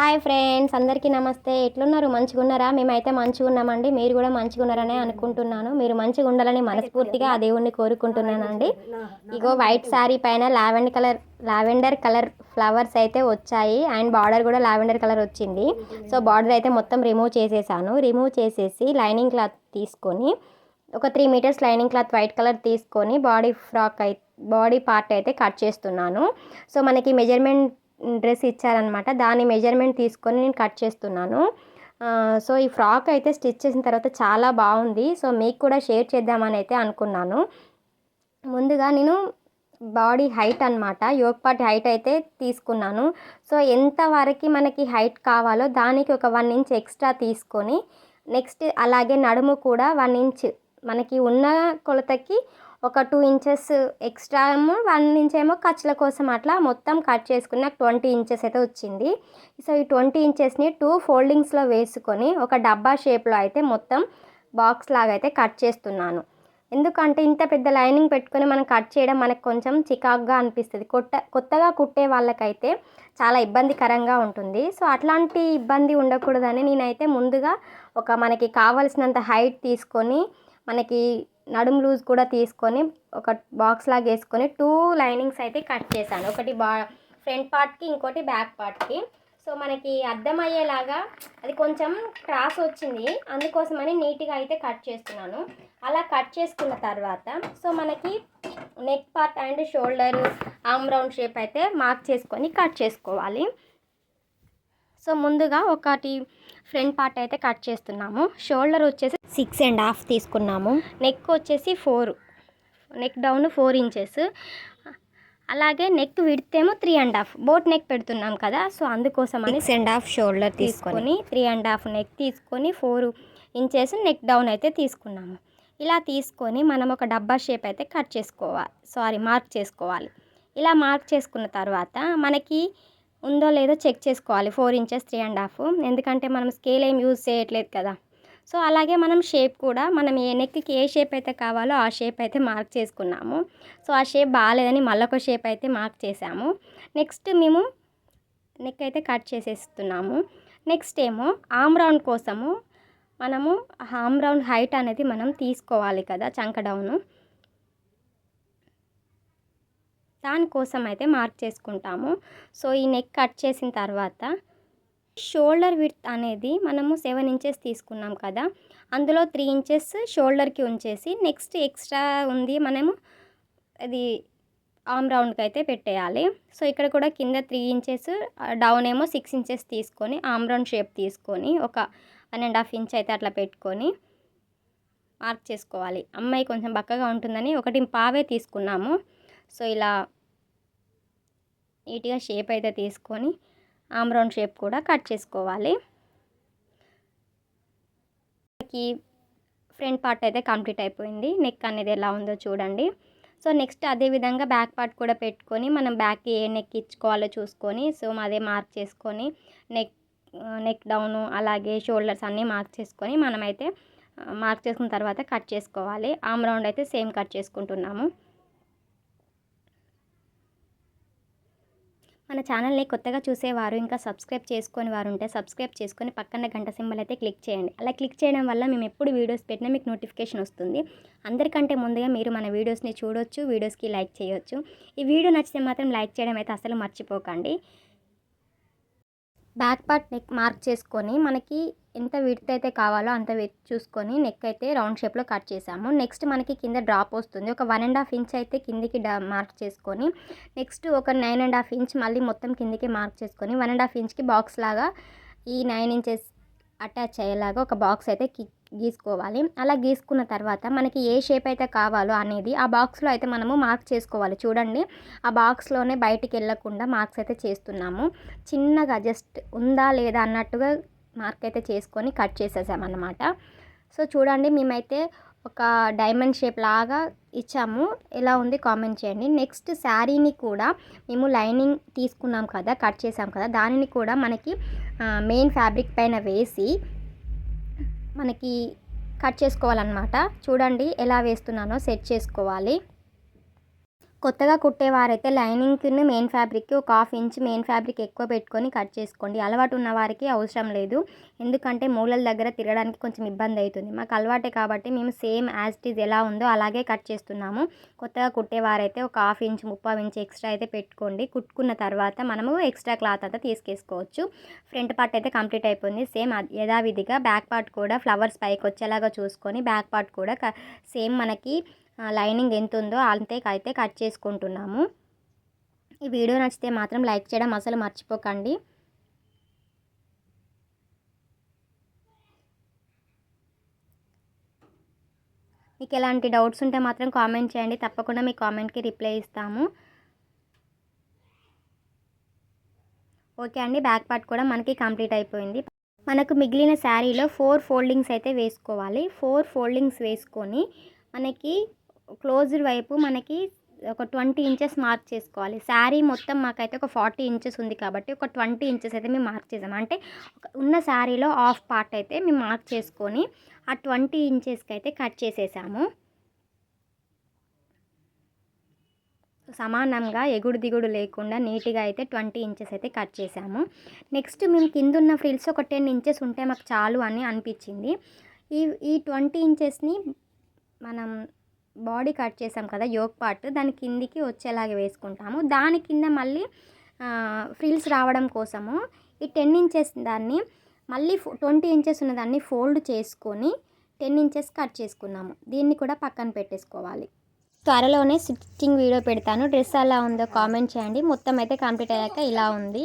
Hi friends అందరికీ నమస్తే. ఎట్లున్నారు? మంచిగా ఉన్నారా మేమైతే మంచిగా ఉన్నామండి మీరు కూడా మంచిగా ఉన్నారని అనుకుంటున్నాను. మీరు మంచిగా ఉండాలని మనస్ఫూర్తిగా ఆ దేవుణ్ణి కోరుకుంటున్నానండి. ఇగో వైట్ శారీ పైన lavender colour lavender colour flowers అయితే వచ్చాయి. అండ్ బార్డర్ కూడా లావెండర్ కలర్ వచ్చింది. సో బార్డర్ అయితే మొత్తం రిమూవ్ చేసేసాను. రిమూవ్ చేసేసి లైనింగ్ క్లాత్ తీసుకొని ఒక three metres lining cloth white colour తీసుకొని బాడీ ఫ్రాక్ అయి బాడీ పార్ట్ అయితే కట్ చేస్తున్నాను. సో మనకి మెజర్మెంట్ డ్రెస్ ఇచ్చారనమాట. దాని మెజర్మెంట్ తీసుకొని నేను కట్ చేస్తున్నాను. సో ఈ ఫ్రాక్ అయితే స్టిచ్ చేసిన తర్వాత చాలా బాగుంది. సో మీకు కూడా షేర్ చేద్దామని అయితే అనుకున్నాను. ముందుగా నేను బాడీ హైట్ అనమాట యోగపాటి హైట్ అయితే తీసుకున్నాను. సో ఎంత వరకు మనకి హైట్ కావాలో దానికి ఒక వన్ ఇంచ్ ఎక్స్ట్రా తీసుకొని నెక్స్ట్ అలాగే నడుము కూడా వన్ ఇంచ్ మనకి ఉన్న కొలతకి ఒక టూ ఇంచెస్ ఎక్స్ట్రా ఏమో వన్ ఇంచ్ ఏమో ఖర్చుల కోసం అట్లా మొత్తం కట్ చేసుకుని నాకు ట్వంటీ ఇంచెస్ అయితే వచ్చింది. సో ఈ ట్వంటీ ఇంచెస్ని టూ ఫోల్డింగ్స్లో వేసుకొని ఒక డబ్బా షేప్లో అయితే మొత్తం బాక్స్ లాగా అయితే కట్ చేస్తున్నాను. ఎందుకంటే ఇంత పెద్ద లైనింగ్ పెట్టుకొని మనం కట్ చేయడం మనకు కొంచెం చికాక్గా అనిపిస్తుంది. కొత్త కొత్తగా కుట్టే వాళ్ళకైతే చాలా ఇబ్బందికరంగా ఉంటుంది. సో అట్లాంటి ఇబ్బంది ఉండకూడదని నేనైతే ముందుగా ఒక మనకి కావలసినంత హైట్ తీసుకొని మనకి నడుం లూజ్ కూడా తీసుకొని ఒక బాక్స్ లాగా వేసుకొని టూ లైనింగ్స్ అయితే కట్ చేశాను. ఒకటి బా ఫ్రంట్ పార్ట్కి ఇంకోటి బ్యాక్ పార్ట్కి. సో మనకి అర్థమయ్యేలాగా అది కొంచెం క్రాస్ వచ్చింది. అందుకోసమని నీట్గా అయితే కట్ చేస్తున్నాను. అలా కట్ చేసుకున్న తర్వాత సో మనకి neck part and shoulder arm round shape అయితే మార్క్ చేసుకొని కట్ చేసుకోవాలి. సో ముందుగా ఒకటి ఫ్రంట్ పార్ట్ అయితే కట్ చేస్తున్నాము. షోల్డర్ వచ్చేసి సిక్స్ అండ్ హాఫ్ తీసుకున్నాము. నెక్ వచ్చేసి four neck down four inches. అలాగే neck విడితేమో three and half boat neck పెడుతున్నాం కదా సో అందుకోసం అని సిక్స్ అండ్ హాఫ్ షోల్డర్ తీసుకొని తీసుకొని త్రీ అండ్ హాఫ్ నెక్ తీసుకొని ఫోర్ ఇంచెస్ నెక్ డౌన్ అయితే తీసుకున్నాము. ఇలా తీసుకొని మనం ఒక డబ్బా షేప్ అయితే కట్ చేసుకోవాలి సారీ మార్క్ చేసుకోవాలి. ఇలా మార్క్ చేసుకున్న తర్వాత మనకి ఉందో లేదో చెక్ చేసుకోవాలి. Four inches three and half. ఎందుకంటే మనం స్కేల్ ఏం యూజ్ చేయట్లేదు కదా. సో అలాగే మనం షేప్ కూడా మనం ఏ నెక్కి ఏ షేప్ అయితే కావాలో ఆ షేప్ అయితే మార్క్ చేసుకున్నాము. సో ఆ షేప్ బాగాలేదని మళ్ళొక షేప్ అయితే మార్క్ చేసాము నెక్స్ట్ మేము నెక్ అయితే కట్ చేసేస్తున్నాము. నెక్స్ట్ ఏమో ఆమ్ రౌండ్ కోసము మనము ఆమ్ రౌండ్ హైట్ అనేది మనం తీసుకోవాలి కదా చంక డౌను. దానికోసం అయితే మార్క్ చేసుకుంటాము. సో ఈ నెక్ కట్ చేసిన తర్వాత షోల్డర్ విడ్త్ అనేది మనము సెవెన్ ఇంచెస్ తీసుకున్నాం కదా అందులో త్రీ ఇంచెస్ షోల్డర్కి ఉంచేసి నెక్స్ట్ ఎక్స్ట్రా ఉంది మనము అది ఆమ్ రౌండ్కి అయితే పెట్టేయాలి. సో ఇక్కడ కూడా కింద త్రీ ఇంచెస్ డౌన్ ఏమో సిక్స్ ఇంచెస్ తీసుకొని ఆమ్ రౌండ్ షేప్ తీసుకొని ఒక వన్ అండ్ హాఫ్ ఇంచ్ అయితే అట్లా పెట్టుకొని మార్క్ చేసుకోవాలి. అమ్మాయి కొంచెం బక్కగా ఉంటుందని ఒకటి పావే తీసుకున్నాము. సో ఇలా నీట్గా షేప్ అయితే తీసుకొని ఆమ్రౌండ్ షేప్ కూడా కట్ చేసుకోవాలి. మనకి ఫ్రంట్ పార్ట్ అయితే కంప్లీట్ అయిపోయింది. నెక్ అనేది ఎలా ఉందో చూడండి. సో నెక్స్ట్ అదే విధంగా బ్యాక్ పార్ట్ కూడా పెట్టుకొని మనం బ్యాక్ ఏ నెక్ ఇచ్చుకోవాలో చూసుకొని సో అదే మార్క్ చేసుకొని నెక్ నెక్ డౌన్ అలాగే షోల్డర్స్ అన్నీ మార్క్ చేసుకొని మనమైతే మార్క్ చేసుకున్న తర్వాత కట్ చేసుకోవాలి. ఆమ్ రౌండ్ అయితే సేమ్ కట్ చేసుకుంటున్నాము. మన ఛానల్ని కొత్తగా చూసేవారు ఇంకా సబ్స్క్రైబ్ చేసుకొని వారు ఉంటే సబ్స్క్రైబ్ చేసుకొని పక్కన గంట సింబల్ అయితే క్లిక్ చేయండి. అలా క్లిక్ చేయడం వల్ల మేము ఎప్పుడు వీడియోస్ పెట్టినా మీకు నోటిఫికేషన్ వస్తుంది. అందరికంటే ముందుగా మీరు మన వీడియోస్ని చూడొచ్చు వీడియోస్కి లైక్ చేయొచ్చు. ఈ వీడియో నచ్చితే మాత్రం లైక్ చేయడం అయితే అసలు మర్చిపోకండి. బ్యాక్ పార్ట్ నెక్ మార్క్ చేసుకొని మనకి ఎంత విడ్త్ అయితే కావాలో అంత విడ్త్ చూసుకొని నెక్ అయితే రౌండ్ షేప్లో కట్ చేసాము. నెక్స్ట్ మనకి కింద డ్రాప్ వస్తుంది. ఒక వన్ అండ్ హాఫ్ ఇంచ్ అయితే కిందికి మార్క్ చేసుకొని నెక్స్ట్ ఒక నైన్ అండ్ హాఫ్ ఇంచ్ మళ్ళీ మొత్తం కిందికి మార్క్ చేసుకొని వన్ అండ్ హాఫ్ ఇంచ్కి బాక్స్ లాగా ఈ నైన్ ఇంచెస్ అటాచ్ అయ్యేలాగా ఒక బాక్స్ అయితే కి గీసుకోవాలి. అలా గీసుకున్న తర్వాత మనకి ఏ షేప్ అయితే కావాలో అనేది ఆ బాక్స్లో అయితే మనము మార్క్ చేసుకోవాలి. చూడండి ఆ బాక్స్లోనే బయటికి వెళ్ళకుండా మార్క్స్ అయితే చేస్తున్నాము. చిన్నగా జస్ట్ ఉందా లేదా అన్నట్టుగా మార్క్ అయితే చేసుకొని కట్ చేసేసామన్నమాట. సో చూడండి మేమైతే ఒక డైమండ్ షేప్ లాగా ఇచ్చాము. ఎలా ఉంది కామెంట్ చేయండి. నెక్స్ట్ శారీని కూడా మేము లైనింగ్ తీసుకున్నాం కదా కట్ చేసాం కదా దానిని కూడా మనకి మెయిన్ ఫ్యాబ్రిక్ పైన వేసి మనకి కట్ చేసుకోవాలన్నమాట. చూడండి ఎలా వేస్తున్నానో సెట్ చేసుకోవాలి. కొత్తగా కుట్టేవారైతే లైనింగ్ని మెయిన్ ఫ్యాబ్రిక్కి ఒక హాఫ్ ఇంచ్ మెయిన్ ఫ్యాబ్రిక్ ఎక్కువ పెట్టుకొని కట్ చేసుకోండి. అలవాటు ఉన్న వారికి అవసరం లేదు. ఎందుకంటే మూలల దగ్గర తిరగడానికి కొంచెం ఇబ్బంది అవుతుంది. మాకు అలవాటే కాబట్టి మేము సేమ్ యాజ్ ఇట్ ఈజ్ ఎలా ఉందో అలాగే కట్ చేస్తున్నాము. కొత్తగా కుట్టేవారైతే ఒక హాఫ్ ఇంచ్ ముప్పై ఇంచ్ ఎక్స్ట్రా అయితే పెట్టుకోండి. కుట్టుకున్న తర్వాత మనము ఎక్స్ట్రా క్లాత్ అంతా తీసుకేసుకోవచ్చు ఫ్రంట్ పార్ట్ అయితే కంప్లీట్ అయిపోయింది. సేమ్ యథావిధిగా బ్యాక్ పార్ట్ కూడా ఫ్లవర్స్ పైకి వచ్చేలాగా చూసుకొని బ్యాక్ పార్ట్ కూడా క- సేమ్ మనకి లైనింగ్ ఎంత ఉందో అంతే అయితే కట్ చేసుకుంటున్నాము. ఈ వీడియో నచ్చితే మాత్రం లైక్ చేయడం అసలు మర్చిపోకండి. మీకు ఎలాంటి డౌట్స్ ఉంటే మాత్రం కామెంట్ చేయండి. తప్పకుండా మీ కామెంట్కి రిప్లై ఇస్తాము. ఓకే అండి బ్యాక్ పార్ట్ కూడా మనకి కంప్లీట్ అయిపోయింది. మనకు మిగిలిన శారీలో ఫోర్ ఫోల్డింగ్స్ అయితే వేసుకోవాలి. ఫోర్ ఫోల్డింగ్స్ వేసుకొని మనకి క్లోజ్డ్ వైపు మనకి ఒక ట్వంటీ ఇంచెస్ మార్క్ చేసుకోవాలి. శారీ మొత్తం మాకైతే ఒక ఫార్టీ ఇంచెస్ ఉంది కాబట్టి ఒక ట్వంటీ ఇంచెస్ అయితే మేము మార్క్ చేసాము అంటే ఉన్న శారీలో హాఫ్ పార్ట్ అయితే మేము మార్క్ చేసుకొని ఆ ట్వంటీ ఇంచెస్కి అయితే కట్ చేసేసాము. సమానంగా ఎగుడు దిగుడు లేకుండా నీట్గా అయితే ట్వంటీ ఇంచెస్ అయితే కట్ చేసాము. నెక్స్ట్ మేము కింద ఉన్న ఫ్రిల్స్ ఒక టెన్ ఇంచెస్ ఉంటే మాకు చాలు అని అనిపించింది. ఈ ఈ ట్వంటీ ఇంచెస్ని మనం బాడీ కట్ చేసాం కదా యోగ్ పార్ట్ దాని కిందికి వచ్చేలాగా వేసుకుంటాము. దాని కింద మళ్ళీ ఫ్రిల్స్ రావడం కోసము ఈ టెన్ ఇంచెస్ దాన్ని మళ్ళీ ట్వంటీ ఇంచెస్ ఉన్న దాన్ని ఫోల్డ్ చేసుకొని టెన్ ఇంచెస్ కట్ చేసుకున్నాము. దీన్ని కూడా పక్కన పెట్టేసుకోవాలి. త్వరలోనే స్టిచ్చింగ్ వీడియో పెడతాను. డ్రెస్ ఎలా ఉందో కామెంట్ చేయండి. మొత్తం అయితే కంప్లీట్ అయ్యాక ఇలా ఉంది.